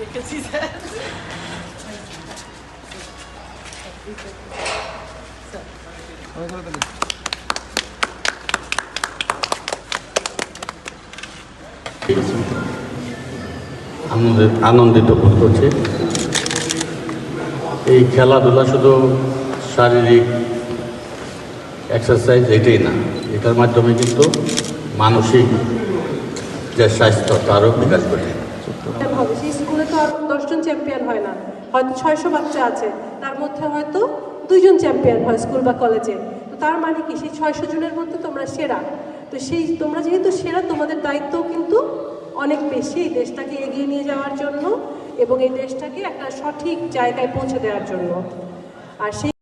রেখেছি স্যার আনন্দিত আনন্দিত বোধ করছি। এই খেলাধুলা শুধু শারীরিক এক্সারসাইজ এটাই না, এটার মাধ্যমে কিন্তু মানসিক যে স্বাস্থ্য তারও বিকাশ ঘটে। চ্যাম্পিয়ন হবে স্কুলে তো আর দশজন চ্যাম্পিয়ন হয় না। হয়তো ছয়শো বাচ্চা আছে। তার মধ্যে হয়তো দুইজন চ্যাম্পিয়ন হয় স্কুল বা কলেজে তো তার মানে কি? সেই ছয়শো জনের মধ্যে তোমরা সেরা। তো সেই তোমরা যেহেতু সেরা, তোমাদের দায়িত্ব কিন্তু অনেক বেশি এই দেশটাকে এগিয়ে নিয়ে যাওয়ার জন্য এবং এই দেশটাকে একটা সঠিক জায়গায় পৌঁছে দেওয়ার জন্য। আর সেই